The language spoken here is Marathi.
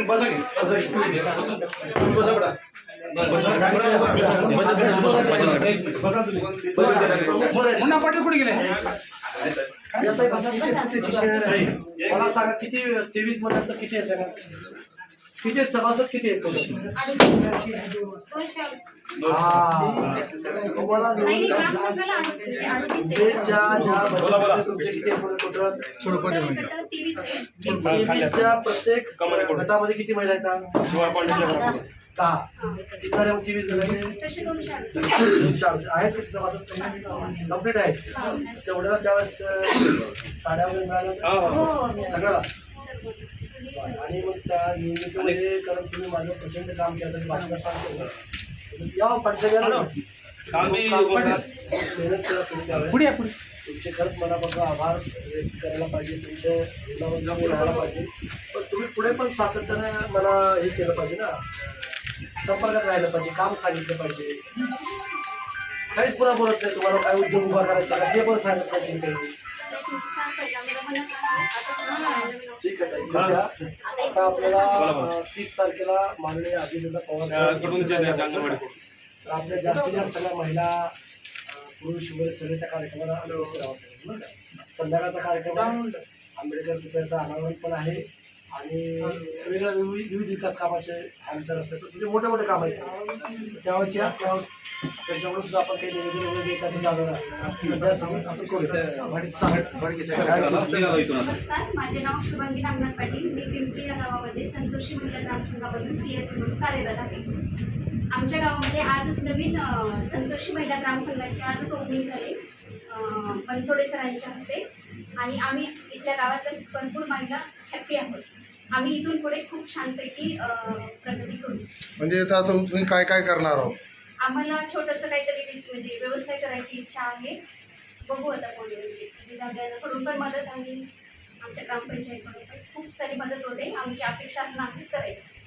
मिनिट बसा की. तुम्ही बसा बडा. मुन्ना पाटील कुठे गेले? मला सांगा किती तेवीस तर किती आहे सांगा? किती आहेत सभासद किती आहेत? हा. प्रत्येक गटामध्ये किती महिला येतात. दहा. तेवीस आहेत किती सभासद कंप्लीट आहेत? तेवढ्याला त्यावेळेस साड्या वगैरे मिळाल्या? हा. सगळ्याला? आणि मग त्या युनिटमध्ये कारण तुम्ही माझं प्रचंड काम केलं तर बाजूला सांगतो या आम्ही मेहनत केला तुम्ही त्यावेळेस. तुमचे खरंच मनापासून आभार व्यक्त करायला पाहिजे. तुमच्या राहायला पाहिजे. पण तुम्ही पुढे पण सातत्याने मला हे केलं पाहिजे ना. संपर्कात राहिलं पाहिजे काम सांगितलं पाहिजे. काहीच पुन्हा बोलत नाही तुम्हाला काय उद्योग उभा करायचा ते पण सांगत नाही ठीक आहे आता आपल्याला तीस तारखेला माननीय अभिनेता पवार तर आपल्या जास्तीत जास्त सगळ्या महिला पुरुष वगैरे सगळे त्या कार्यक्रमाला उपस्थित संध्याकाळचा कार्यक्रम आंबेडकर पुतळ्याचं अनावरण पण आहे. आणि वेगळ्या विविध विविध विकास कामाचे आमच्या रस्त्याचं म्हणजे मोठे मोठे काम तर त्यावेळेस या त्यावेळेस त्यांच्याकडून सुद्धा आपण काही निवेदन वगैरे द्यायचं असेल आपण करूया. नमस्कार माझे नाव शुभांगी नागनाथ पाटील. मी पिंपरी या गावामध्ये संतोषी महिला ग्रामसंघामधून सीएफ म्हणून कार्यरत आहे. आमच्या गावामध्ये आजच नवीन संतोषी महिला ग्रामसंघाची आजच ओपनिंग झाली. बनसोडे सरांच्या हस्ते. आणि आम्ही इथल्या गावातल्या भरपूर महिला हॅप्पी आहोत. आम्ही इथून पुढे खूप छानपैकी प्रगती करू. म्हणजे आता तुम्ही काय काय करणार आहोत? आम्हाला छोटंसं काहीतरी म्हणजे व्यवसाय करायची इच्छा आहे. बघू आता कोणी म्हणजे दादांकडून पण मदत आणि आमच्या ग्रामपंचायतकडून पण खूप सारी मदत होते. आमची अपेक्षा आम्ही करायचं.